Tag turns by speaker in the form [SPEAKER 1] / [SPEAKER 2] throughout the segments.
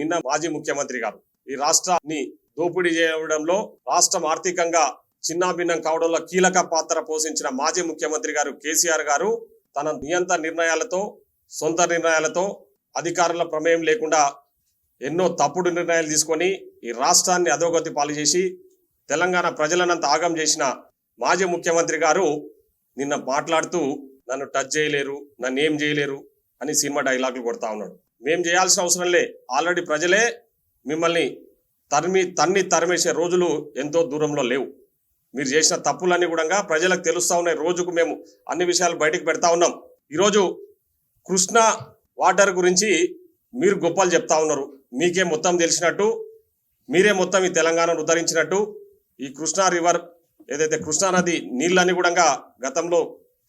[SPEAKER 1] నిన్న మాజీ ముఖ్యమంత్రి గారు ఈ రాష్ట్రాన్ని దోపిడీ చేయడంలో రాష్ట్రం ఆర్థికంగా చిన్నాభిన్నం కావడంలో కీలక పాత్ర పోషించిన మాజీ ముఖ్యమంత్రి గారు కేసీఆర్ గారు తన నియంత నిర్ణయాలతో సొంత నిర్ణయాలతో అధికారుల ప్రమేయం లేకుండా ఎన్నో తప్పుడు నిర్ణయాలు తీసుకొని ఈ రాష్ట్రాన్ని అధోగతి పాలు చేసి తెలంగాణ ప్రజలనంత ఆగం చేసిన మాజీ ముఖ్యమంత్రి గారు నిన్న మాట్లాడుతూ నన్ను టచ్ చేయలేరు నన్ను ఏం చేయలేరు అని సినిమా డైలాగులు కొడతా ఉన్నాడు. మేం చేయాల్సిన అవసరం లే. ఆల్రెడీ ప్రజలే మిమ్మల్ని తరిమి తన్ని తరిమేసే రోజులు ఎంతో దూరంలో లేవు. మీరు చేసిన తప్పులన్నీ కూడా ప్రజలకు తెలుస్తూ ఉన్నాయి. రోజుకు మేము అన్ని విషయాలు బయటకు పెడతా ఉన్నాం. ఈరోజు కృష్ణా వాటర్ గురించి మీరు గొప్పలు చెప్తా ఉన్నారు. మీకే మొత్తం తెలిసినట్టు మీరే మొత్తం ఈ తెలంగాణను ఉద్ధరించినట్టు ఈ కృష్ణా రివర్ ఏదైతే కృష్ణా నది నీళ్ళని కూడా గతంలో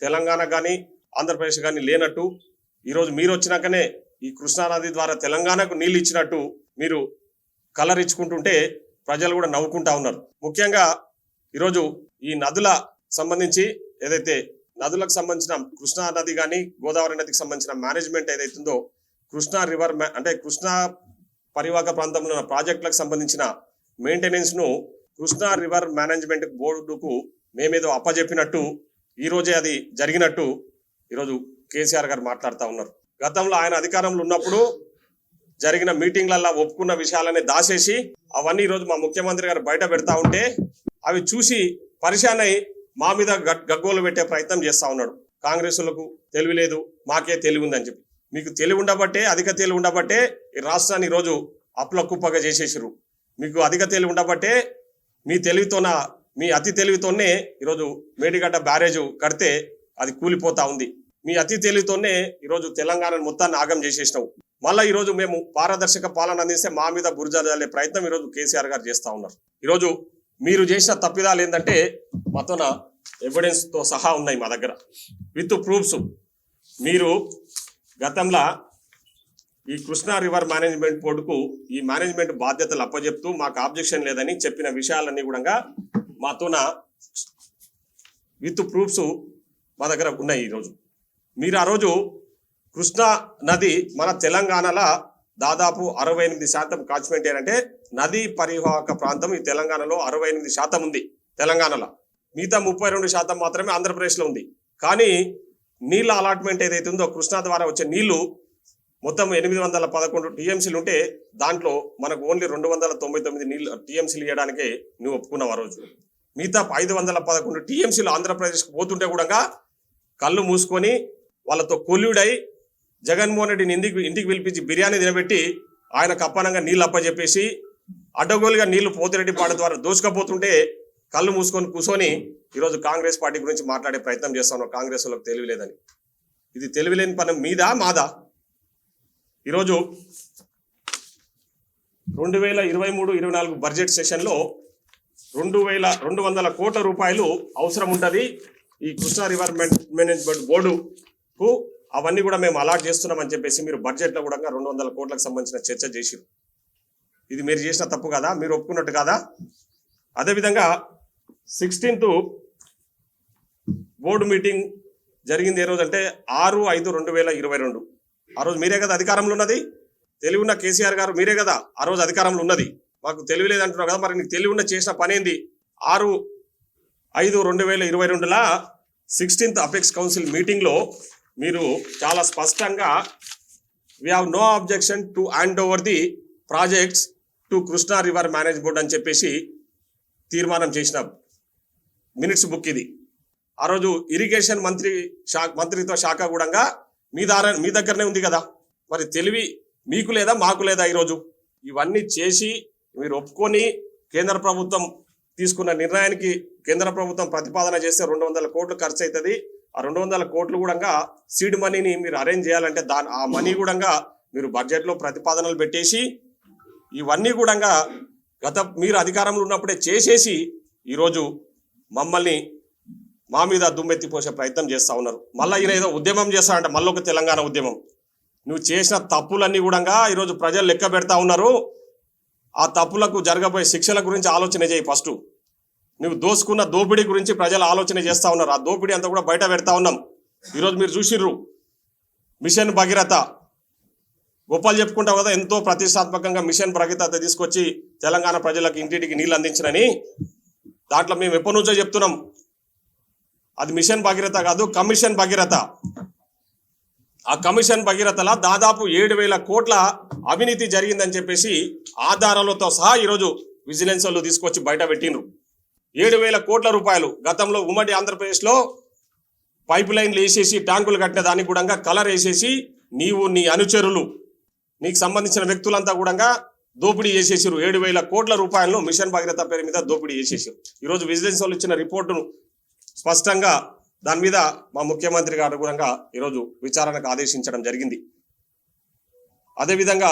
[SPEAKER 1] తెలంగాణ కానీ ఆంధ్రప్రదేశ్ కానీ లేనట్టు ఈరోజు మీరు వచ్చినాకనే ఈ కృష్ణా నది ద్వారా తెలంగాణకు నీళ్ళు ఇచ్చినట్టు మీరు కలరిచ్చుకుంటుంటే ప్రజలు కూడా నవ్వుకుంటా ఉన్నారు. ముఖ్యంగా ఈరోజు ఈ నదుల సంబంధించి ఏదైతే నదులకు సంబంధించిన కృష్ణా నది కానీ గోదావరి నదికి సంబంధించిన మేనేజ్మెంట్ ఏదైతుందో కృష్ణా రివర్ మ్యా- అంటే కృష్ణా పరివాహక ప్రాంతంలో ఉన్న ప్రాజెక్టులకు సంబంధించిన మెయింటెనెన్స్ను కృష్ణా రివర్ మేనేజ్మెంట్ బోర్డుకు మేమేదో అప్పజెప్పినట్టు ఈరోజే అది జరిగినట్టు ఈరోజు కేసీఆర్ గారు మాట్లాడుతూ ఉన్నారు. గతంలో ఆయన అధికారంలో ఉన్నప్పుడు జరిగిన మీటింగ్లల్లో ఒప్పుకున్న విషయాలనే దాచేసి అవన్నీ ఈరోజు మా ముఖ్యమంత్రి గారు బయట పెడతా ఉంటే అవి చూసి పరిశాన్ అయి మా మీద గగ్గోలు పెట్టే ప్రయత్నం చేస్తా ఉన్నాడు. కాంగ్రెస్లకు తెలివి లేదు మాకే తెలివి ఉందని చెప్పి. మీకు తెలివి ఉండబట్టే అధిక తెలివి ఉండబట్టే ఈ రాష్ట్రాన్ని ఈరోజు అప్పుల కుప్పగా చేసేసారు మీకు అధిక తెలివి ఉండబట్టే మీ తెలివితోన మీ అతి తెలివితోనే ఈరోజు మేడిగడ్డ బ్యారేజ్ కడితే అది కూలిపోతా ఉంది. మీ అతి తెలివితోనే ఈరోజు తెలంగాణను మొత్తాన్ని ఆగం చేసేసినావు. మళ్ళీ ఈరోజు మేము పారదర్శక పాలన అందిస్తే మా మీద బురజ జల్లే ప్రయత్నం ఈరోజు కేసీఆర్ గారు చేస్తా ఉన్నారు. ఈరోజు మీరు చేసిన తప్పిదాలు ఏంటంటే మాతోన ఎవిడెన్స్తో సహా ఉన్నాయి మా దగ్గర. With proofs. మీరు గతంలో ఈ కృష్ణా రివర్ మేనేజ్మెంట్ బోర్డుకు ఈ మేనేజ్మెంట్ బాధ్యతలు అప్పజెప్తూ మాకు ఆబ్జెక్షన్ లేదని చెప్పిన విషయాలన్నీ కూడా మాతోన విత్ ప్రూఫ్స్ మా దగ్గర ఉన్నాయి ఈరోజు. మీరు ఆ రోజు కృష్ణా నది మన తెలంగాణలో దాదాపు అరవై ఎనిమిది శాతం కాన్స్టిట్యూంట్ ఏంటంటే నదీ పరివాహక ప్రాంతం ఈ తెలంగాణలో అరవై ఎనిమిది శాతం ఉంది తెలంగాణలో. మిగతా ముప్పై రెండు శాతం మాత్రమే ఆంధ్రప్రదేశ్లో ఉంది. కానీ నీళ్ళ అలాట్మెంట్ ఏదైతే ఉందో కృష్ణా ద్వారా వచ్చే నీళ్ళు మొత్తం ఎనిమిది వందల పదకొండు టీఎంసీలు ఉంటే దాంట్లో మనకు ఓన్లీ రెండు వందల తొంభై తొమ్మిది నీళ్ళు టీఎంసీలు ఇవ్వడానికి నువ్వు ఒప్పుకున్నావు ఆ రోజు. మిగతా ఐదు వందల పదకొండు టీఎంసీలు ఆంధ్రప్రదేశ్కి పోతుంటే కూడా కళ్ళు మూసుకొని వాళ్ళతో కొల్లుడై జగన్మోహన్ రెడ్డిని ఇంటికి ఇంటికి పిలిపించి బిర్యానీ తినబెట్టి ఆయన కప్పనంగా నీళ్ళు అప్పచెప్పేసి అడ్డగోలుగా నీళ్ళు పోతిరెడ్డి పాట ద్వారా దోసుకపోతుంటే కళ్ళు మూసుకొని కూర్చొని ఈరోజు కాంగ్రెస్ పార్టీ గురించి మాట్లాడే ప్రయత్నం చేస్తాను. కాంగ్రెస్ వాళ్ళకి తెలివిలేదని ఇది తెలివిలేని పని మీదా మాదా? ఈరోజు రెండు వేల ఇరవై మూడు ఇరవై నాలుగు బడ్జెట్ సెషన్లో రెండు వేల రెండు వందల కోట్ల రూపాయలు అవసరం ఉంటుంది. ఈ కృష్ణా రివర్ మేనేజ్మెంట్ బోర్డు కు అవన్నీ కూడా మేము అలాట్ చేస్తున్నామని చెప్పేసి మీరు బడ్జెట్లో కూడా రెండు వందల కోట్లకు సంబంధించిన చర్చ చేసిరు ఇది మీరు చేసిన తప్పు కదా మీరు ఒప్పుకున్నట్టు కాదా? అదేవిధంగా సిక్స్టీన్త్ బోర్డు మీటింగ్ జరిగింది ఏ రోజు అంటే ఆరు ఐదు రెండు వేల ఇరవై రెండు. ఆ రోజు మీరే కదా అధికారంలో ఉన్నది? తెలివి ఉన్న కేసీఆర్ గారు మీరే కదా ఆ రోజు అధికారంలో ఉన్నది? మాకు తెలివి లేదంటున్నావు కదా మరి నీకు తెలివి ఉన్న చేసిన పనేంది ఆరు ఐదు రెండు వేల ఇరవై రెండులా సిక్స్టీన్త్ అపెక్స్ కౌన్సిల్ మీటింగ్లో మీరు చాలా స్పష్టంగా we have no objection to hand over the projects to Krishna river manage board అని చెప్పేసి తీర్మానం చేసిన. మినిట్స్ బుక్ ఇది. ఆ రోజు ఇరిగేషన్ మంత్రి శా మంత్రిత్వ శాఖ కూడా మీ దార మీ దగ్గరనే ఉంది కదా. మరి తెలివి మీకు లేదా మాకు లేదా ఈరోజు ఇవన్నీ చేసి మీరు ఒప్పుకొని కేంద్ర ప్రభుత్వం తీసుకున్న నిర్ణయానికి కేంద్ర ప్రభుత్వం ప్రతిపాదన చేస్తే రెండు వందల కోట్లు ఖర్చు అవుతుంది ఆ రెండు వందల కోట్లు కూడా సీడ్ మనీని మీరు అరేంజ్ చేయాలంటే దాని ఆ మనీ కూడా మీరు బడ్జెట్లో ప్రతిపాదనలు పెట్టేసి ఇవన్నీ కూడా గత మీరు అధికారంలో ఉన్నప్పుడే చేసేసి ఈరోజు మమ్మల్ని మా మీద దుమ్మెత్తి పోసే ప్రయత్నం చేస్తా ఉన్నారు. మళ్ళీ ఈయన ఏదో ఉద్యమం చేస్తాడంట మళ్ళీ ఒక తెలంగాణ ఉద్యమం. నువ్వు చేసిన తప్పులన్నీ కూడా ఈరోజు ప్రజలు లెక్క పెడతా ఉన్నారు. ఆ తప్పులకు జరగబోయే శిక్షల గురించి ఆలోచన చేయి ఫస్ట్. నువ్వు దోసుకున్న దోపిడీ గురించి ప్రజలు ఆలోచన చేస్తా ఉన్నారు. ఆ దోపిడీ అంతా కూడా బయట పెడతా ఉన్నాం. ఈరోజు మీరు చూసిర్రు. మిషన్ భగీరథ. గొప్పలు చెప్పుకుంటావు కదా ఎంతో ప్రతిష్టాత్మకంగా మిషన్ భగీరథ తీసుకొచ్చి తెలంగాణ ప్రజలకు ఇంటింటికి నీళ్ళు అందించనని. దాంట్లో మేము ఎప్పటి నుంచో చెప్తున్నాం. అది మిషన్ భగీరథ కాదు కమిషన్ భగీరథ. ఆ కమిషన్ భగీరథలా దాదాపు ఏడు వేల కోట్ల అవినీతి జరిగిందని చెప్పేసి ఆధారాలతో సహా ఈరోజు విజిలెన్స్ వాళ్ళు తీసుకొచ్చి బయట పెట్టిండ్రు. ఏడు వేల కోట్ల రూపాయలు గతంలో ఉమ్మడి ఆంధ్రప్రదేశ్లో పైప్ లైన్లు వేసేసి ట్యాంకులు కట్టిన దానికి కూడా కలర్ వేసేసి నీవు నీ అనుచరులు నీకు సంబంధించిన వ్యక్తులంతా కూడా దోపిడీ చేసేసారు ఏడు వేల కోట్ల రూపాయలను మిషన్ భగీరథ పేరు మీద దోపిడీ చేసేసారు ఈరోజు విజిలెన్స్ వాళ్ళు ఇచ్చిన రిపోర్టును స్పష్టంగా దాని మీద మా ముఖ్యమంత్రి గారు కూడా ఈరోజు విచారణకు ఆదేశించడం జరిగింది. అదేవిధంగా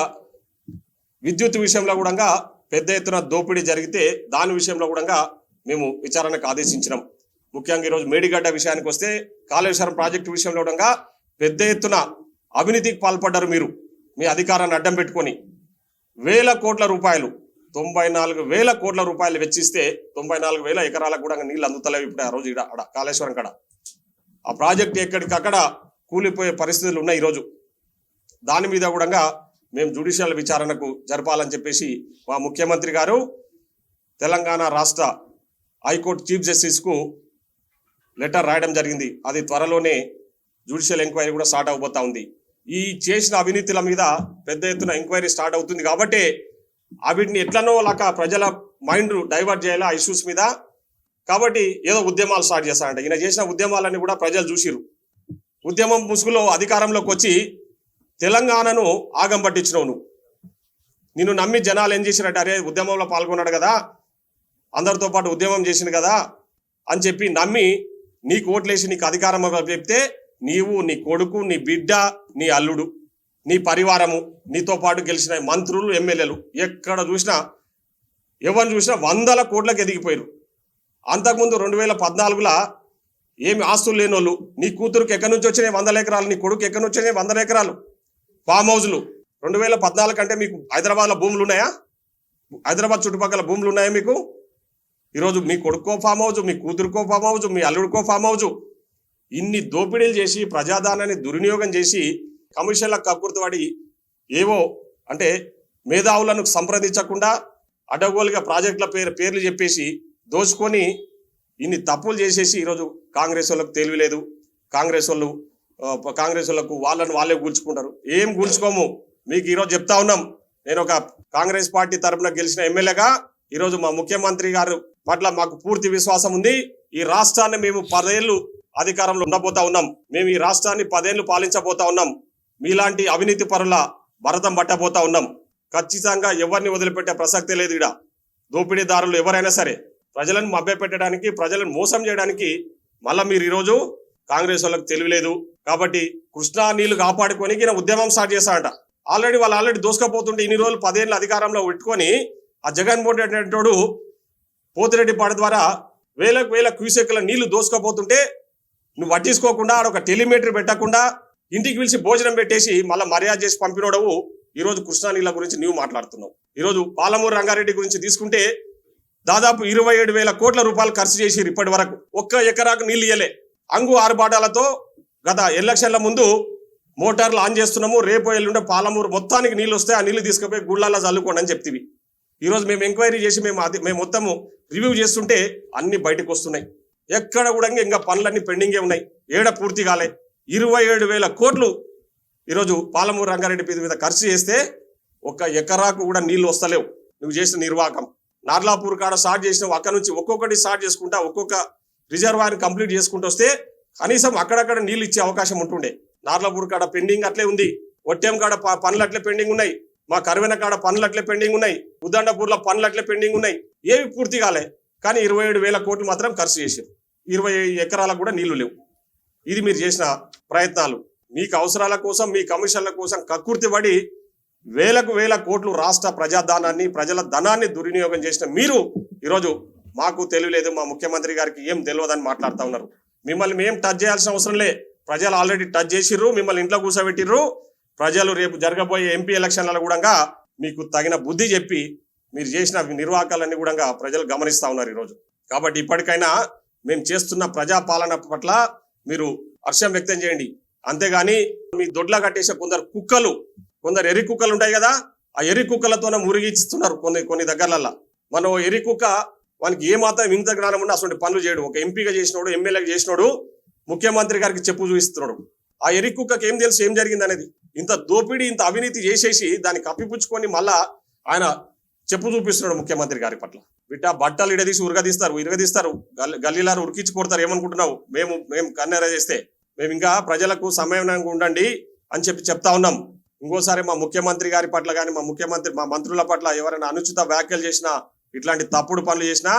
[SPEAKER 1] విద్యుత్ విషయంలో కూడా పెద్ద ఎత్తున దోపిడీ జరిగితే దాని విషయంలో కూడా మేము విచారణకు ఆదేశించినాం. ముఖ్యంగా ఈరోజు మేడిగడ్డ విషయానికి వస్తే కాళేశ్వరం ప్రాజెక్టు విషయంలో కూడా పెద్ద ఎత్తున అవినీతికి పాల్పడ్డారు మీరు. మీ అధికారాన్ని అడ్డం పెట్టుకొని వేల కోట్ల రూపాయలు తొంభై నాలుగు వేల కోట్ల రూపాయలు వెచ్చిస్తే తొంభై నాలుగు వేల ఎకరాలకు కూడా నీళ్ళు అందుతలేవు ఇప్పుడు ఆ రోజు ఈడ ఆడ కాళేశ్వరం కాడ. ఆ ప్రాజెక్ట్ ఎక్కడికక్కడ కూలిపోయే పరిస్థితులు ఉన్నాయి ఈరోజు. దాని మీద కూడా మేము జుడిషియల్ విచారణకు జరపాలని చెప్పేసి మా ముఖ్యమంత్రి గారు తెలంగాణ రాష్ట్ర హైకోర్టు చీఫ్ జస్టిస్కు లెటర్ రాయడం జరిగింది. అది త్వరలోనే జుడిషియల్ ఎంక్వైరీ కూడా స్టార్ట్ అవబోతా ఉంది. ఈ చేసిన అవినీతుల మీద పెద్ద ఎత్తున ఎంక్వైరీ స్టార్ట్ అవుతుంది కాబట్టి వీటిని ఎట్లనో లాక ప్రజల మైండ్ డైవర్ట్ చేయాలి ఆ ఇష్యూస్ మీద. కాబట్టి ఏదో ఉద్యమాలు స్టార్ట్ చేస్తారంట. ఈయన చేసిన ఉద్యమాలన్నీ కూడా ప్రజలు చూసిరు ఉద్యమం ముసుగులో అధికారంలోకి వచ్చి తెలంగాణను ఆగం పట్టించినవు నువ్వు నిన్ను నమ్మి జనాలు ఏం చేసినట్టు అరే ఉద్యమంలో పాల్గొన్నాడు కదా. అందరితో పాటు ఉద్యమం చేసింది కదా అని చెప్పి నమ్మి నీకు ఓట్లేసి నీకు అధికారం చెప్తే నీవు నీ కొడుకు నీ బిడ్డ నీ అల్లుడు నీ పరివారము నీతో పాటు గెలిచిన మంత్రులు ఎమ్మెల్యేలు ఎక్కడ చూసినా ఎవరిని చూసినా వందల కోట్లకు ఎదిగిపోయారు. అంతకుముందు రెండు వేల పద్నాలుగులో ఏమి ఆస్తులు లేని వాళ్ళు నీ కూతురుకి ఎక్కడి నుంచి వచ్చినాయి వందల ఎకరాలు నీ కొడుకు ఎక్కడి నుంచి వచ్చినాయి వందల ఎకరాలు? ఫామ్ హౌస్లు. రెండు వేల పద్నాలుగు కంటే మీకు హైదరాబాద్లో భూములు ఉన్నాయా? హైదరాబాద్ చుట్టుపక్కల భూములు ఉన్నాయా మీకు? ఈరోజు మీ కొడుకో ఫామ్ అవ్వచ్చు మీ కూతురుకో ఫామ్ అవ్వచ్చు మీ అల్లుడికో ఫామ్ అవ్వచ్చు ఇన్ని దోపిడీలు చేసి ప్రజాదానాన్ని దుర్వినియోగం చేసి కమిషన్లకు కక్కుర్తిపడి ఏవో అంటే మేధావులను సంప్రదించకుండా అడ్డగోలుగా ప్రాజెక్టుల పేరు పేర్లు చెప్పేసి దోచుకొని ఇన్ని తప్పులు చేసేసి ఈరోజు కాంగ్రెస్ వాళ్ళకు తెలియలేదు కాంగ్రెస్ వాళ్ళు కాంగ్రెస్ వాళ్ళకు వాళ్ళని వాళ్ళే కూల్చుకుంటారు. ఏం కూల్చుకోము? మీకు ఈరోజు చెప్తా ఉన్నాం. నేను ఒక కాంగ్రెస్ పార్టీ తరపున గెలిచిన ఎమ్మెల్యేగా ఈరోజు మా ముఖ్యమంత్రి గారు పట్ల మాకు పూర్తి విశ్వాసం ఉంది. ఈ రాష్ట్రాన్ని మేము పదేళ్ళు అధికారంలో ఉండబోతా ఉన్నాం. మేము ఈ రాష్ట్రాన్ని పదేళ్ళు పాలించబోతా ఉన్నాం. మీలాంటి అవినీతి పరుల భరతం పట్టబోతా ఉన్నాం. ఖచ్చితంగా ఎవరిని వదిలిపెట్టే ప్రసక్తే లేదు ఇడ దోపిడీదారులు ఎవరైనా సరే ప్రజలను మభ్యపెట్టడానికి ప్రజలను మోసం చేయడానికి మళ్ళీ మీరు ఈరోజు కాంగ్రెస్ వాళ్ళకి తెలియలేదు కాబట్టి కృష్ణా నీళ్ళు కాపాడుకొని ఉద్యమం స్టార్ట్ చేశారట ఆల్రెడీ వాళ్ళు ఆల్రెడీ దోసుకపోతుంటే ఇన్ని రోజులు పదేళ్ళు అధికారంలో పెట్టుకొని ఆ జగన్మోహన్ రెడ్డి అనేటోడు పోతిరెడ్డి పాట ద్వారా వేలకు వేల క్యూసెక్ల నీళ్ళు దోసుకపోతుంటే నువ్వు పట్టించుకోకుండా ఆడొక ఒక టెలిమీటర్ పెట్టకుండా ఇంటికి పిలిచి భోజనం పెట్టేసి మళ్ళీ మర్యాద చేసి పంపినోడవు ఈరోజు కృష్ణా నీళ్ళ గురించి నువ్వు మాట్లాడుతున్నావు. ఈరోజు పాలమూరు రంగారెడ్డి గురించి తీసుకుంటే దాదాపు ఇరవై ఏడు వేల కోట్ల రూపాయలు ఖర్చు చేసి ఇప్పటి వరకు. ఒక్క ఎకరాకు నీళ్ళు ఇయ్యలే. అంగు ఆరుబాటాలతో గత ఎలక్షన్ల ముందు మోటార్లు ఆన్ చేస్తున్నాము. రేపు ఎల్లుండే పాలమూరు మొత్తానికి నీళ్ళు వస్తే ఆ నీళ్ళు తీసుకుపోయి గుళ్ళల్లో చల్లుకోండి అని చెప్తివి. ఈరోజు మేము ఎంక్వైరీ చేసి మేము అది మేము మొత్తము రివ్యూ చేస్తుంటే అన్ని బయటకు వస్తున్నాయి. ఎక్కడ కూడా ఇంకా పనులన్నీ పెండింగే ఉన్నాయి. ఏడ పూర్తి కాలే. ఇరవై ఏడు వేల కోట్లు ఈరోజు పాలమూరు రంగారెడ్డి పేరు మీద ఖర్చు చేస్తే ఒక ఎకరాకు కూడా నీళ్ళు వస్తలేవు. నువ్వు చేసిన నిర్వాహకం. నార్లాపూర్ కాడ స్టార్ట్ చేసిన అక్కడ నుంచి ఒక్కొక్కటి స్టార్ట్ చేసుకుంటా ఒక్కొక్క రిజర్వాయర్ కంప్లీట్ చేసుకుంటూ వస్తే కనీసం అక్కడక్కడ నీళ్ళు ఇచ్చే అవకాశం ఉంటుండే. నార్లాపూర్ కాడ పెండింగ్ అట్లే ఉంది. ఒట్టెం కాడ ప- పనులు అట్లే పెండింగ్ ఉన్నాయి. మా కరువెన కాడ పనులు అట్లే పెండింగ్ ఉన్నాయి. ఉదండపూర్లో పనులు అట్లే పెండింగ్ ఉన్నాయి. ఏవి పూర్తి కాలే. కానీ ఇరవై ఏడు వేల కోట్లు మాత్రం ఖర్చు చేశారు. ఇరవై ఎకరాలకు కూడా నీళ్ళు లేవు. ఇది మీరు చేసిన ప్రయత్నాలు. మీకు అవసరాల కోసం మీ కమిషన్ల కోసం కక్కుర్తి పడి వేలకు వేల కోట్లు రాష్ట్ర ప్రజాధనాన్ని ప్రజల ధనాన్ని దుర్వినియోగం చేసిన మీరు ఈరోజు మాకు తెలియలేదు మా ముఖ్యమంత్రి గారికి ఏం తెలియదని మాట్లాడుతూ ఉన్నారు. మిమ్మల్ని మేము టచ్ చేయాల్సిన అవసరం లే. ప్రజలు ఆల్రెడీ టచ్ చేసిర్రు మిమ్మల్ని ఇంట్లో కూర్చోబెట్టిర్రు. ప్రజలు రేపు జరగబోయే ఎంపీ ఎలక్షన్లలో కూడా మీకు తగిన బుద్ధి చెప్పి మీరు చేసిన నిర్వాహకాలన్నీ కూడా ప్రజలు గమనిస్తా ఉన్నారు ఈరోజు. కాబట్టి ఇప్పటికైనా మేము చేస్తున్న ప్రజాపాలన పట్ల మీరు హర్షం వ్యక్తం చేయండి. అంతేగాని మీ దొడ్లా కట్టేసే కొందరు కుక్కలు కొందరు ఎర్రి కుక్కలు ఉంటాయి కదా ఆ ఎర్రి కుక్కలతోనే మురిగిస్తున్నారు కొన్ని కొన్ని దగ్గరలలో మనం ఎరి కుక్క వానికి ఏమాత్రం ఇంత జ్ఞానం ఉన్నా అటువంటి పనులు చేయడు. ఒక ఎంపీగా చేసినోడు ఎమ్మెల్యేగా చేసినోడు ముఖ్యమంత్రి గారికి చెప్పు చూపిస్తున్నాడు. ఆ ఎర్రి కుక్కకి ఏం తెలుసు ఏం జరిగింది అనేది ఇంత దోపిడీ ఇంత అవినీతి చేసేసి దాన్ని కప్పిపుచ్చుకొని మళ్ళా ఆయన చెప్పు చూపిస్తున్నాడు ముఖ్యమంత్రి గారి పట్ల. బిడ్డ బట్టలు ఇడదీసి ఉరగదీస్తారు ఇరగదీస్తారు. గల్లీలారు ఉరికించి కొడతారు ఏమనుకుంటున్నావు? మేము మేము కన్నెర చేస్తే. మేము ఇంకా ప్రజలకు సమయంగా ఉండండి అని చెప్పి చెప్తా ఉన్నాం. ఇంకోసారి మా ముఖ్యమంత్రి గారి పట్ల కానీ మా ముఖ్యమంత్రి మా మంత్రుల పట్ల ఎవరైనా అనుచిత వ్యాఖ్యలు చేసినా ఇట్లాంటి తప్పుడు పనులు చేసినా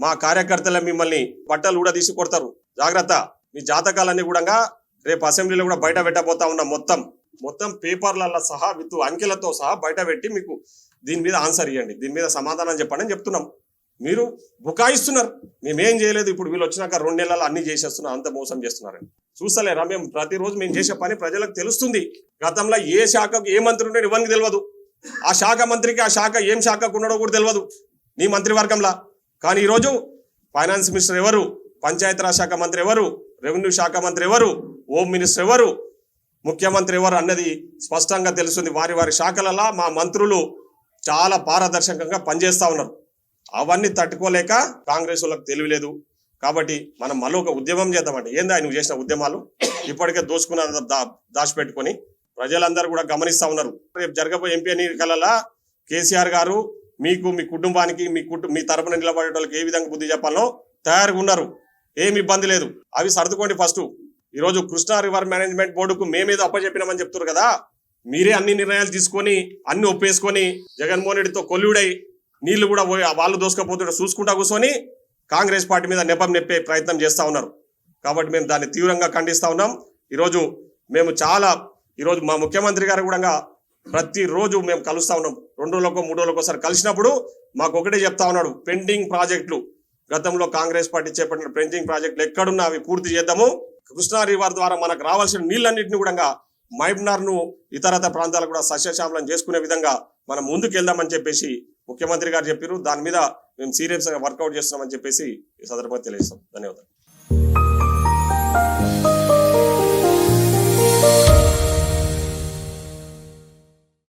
[SPEAKER 1] మా కార్యకర్తలే మిమ్మల్ని బట్టలు కూడా తీసి కొడతారు. జాగ్రత్త. మీ జాతకాలన్నీ కూడా రేపు అసెంబ్లీలో కూడా బయట పెట్టబోతా ఉన్నాం మొత్తం. మొత్తం పేపర్లలో సహా విత్ అంకెలతో సహా బయట పెట్టి మీకు దీని మీద ఆన్సర్ ఇవ్వండి దీని మీద సమాధానం చెప్పండి అని చెప్తున్నాం. మీరు బుకాయిస్తున్నారు. మేమేం చేయలేదు. ఇప్పుడు వీళ్ళు వచ్చినాక రెండు నెలలు అన్ని చేసేస్తున్నారు. అంత మోసం చేస్తున్నారని. చూస్తలేరా? మేము ప్రతిరోజు మేము చేసే పని ప్రజలకు తెలుస్తుంది. గతంలో ఏ శాఖకు ఏ మంత్రి ఉన్నాడు ఇవ్వనికి తెలియదు. ఆ శాఖ మంత్రికి ఆ శాఖ ఏం శాఖకు ఉన్నాడో కూడా తెలియదు నీ మంత్రివర్గంలా. కానీ ఈరోజు ఫైనాన్స్ మినిస్టర్ ఎవరు? పంచాయతీరాజ్ శాఖ మంత్రి ఎవరు? రెవెన్యూ శాఖ మంత్రి ఎవరు? హోమ్ మినిస్టర్ ఎవరు? ముఖ్యమంత్రి ఎవరు అన్నది స్పష్టంగా తెలుస్తుంది. వారి వారి శాఖలలో మా మంత్రులు చాలా పారదర్శకంగా పనిచేస్తూ ఉన్నారు. అవన్నీ తట్టుకోలేక కాంగ్రెస్ వాళ్ళకి తెలియలేదు కాబట్టి మనం మళ్ళీ ఒక ఉద్యమం చేద్దామండి. ఏందా నువ్వు చేసిన ఉద్యమాలు? ఇప్పటికే దోచుకున్న దా- దాచిపెట్టుకొని ప్రజలందరూ కూడా గమనిస్తా ఉన్నారు. రేపు జరగబోయే ఎంపీ ఎన్నికలలో కేసీఆర్ గారు మీకు మీ కుటుంబానికి మీ కుటుంబ మీ తరపున నిలబడే వాళ్ళకి ఏ విధంగా బుద్ధి చెప్పాలో తయారుగా ఉన్నారు. ఏమి ఇబ్బంది లేదు. అవి సర్దుకోండి ఫస్ట్. ఈరోజు కృష్ణా రివర్ మేనేజ్మెంట్ బోర్డుకు మేమేదో అప్పచెప్పినామని చెప్తారు కదా. మీరే అన్ని నిర్ణయాలు తీసుకొని అన్ని ఒప్పేసుకొని జగన్మోహన్ రెడ్డితో కొల్లుడై నీళ్ళు కూడా పోయి వాళ్ళు దోసుకపోతుంటే చూసుకుంటా కూర్చొని కాంగ్రెస్ పార్టీ మీద నెపం నెప్పే ప్రయత్నం చేస్తూ ఉన్నారు. కాబట్టి మేము దాన్ని తీవ్రంగా ఖండిస్తూ ఉన్నాం. ఈరోజు మేము చాలా ఈరోజు మా ముఖ్యమంత్రి గారు కూడా ప్రతిరోజు మేము కలుస్తా ఉన్నాం. రెండు రోజులకో మూడు రోజులకు ఒకసారి కలిసినప్పుడు మాకు ఒకటే చెప్తా ఉన్నాడు పెండింగ్ ప్రాజెక్టులు గతంలో కాంగ్రెస్ పార్టీ చేపట్టిన పెండింగ్ ప్రాజెక్టులు ఎక్కడున్నా అవి పూర్తి చేద్దాము. కృష్ణా రివర్ ద్వారా మనకు రావాల్సిన నీళ్ళన్నింటినీ కూడా మైబ్నార్ను ఇతరత ప్రాంతాలు కూడా సస్యశ్యామలం చేసుకునే విధంగా మనం ముందుకు వెళ్దామని చెప్పేసి ముఖ్యమంత్రి గారు చెప్పారు దాని మీద మేము సీరియస్గా వర్కౌట్ చేస్తున్నామని చెప్పేసి ఈ సందర్భంగా తెలియజేస్తాం. ధన్యవాదాలు.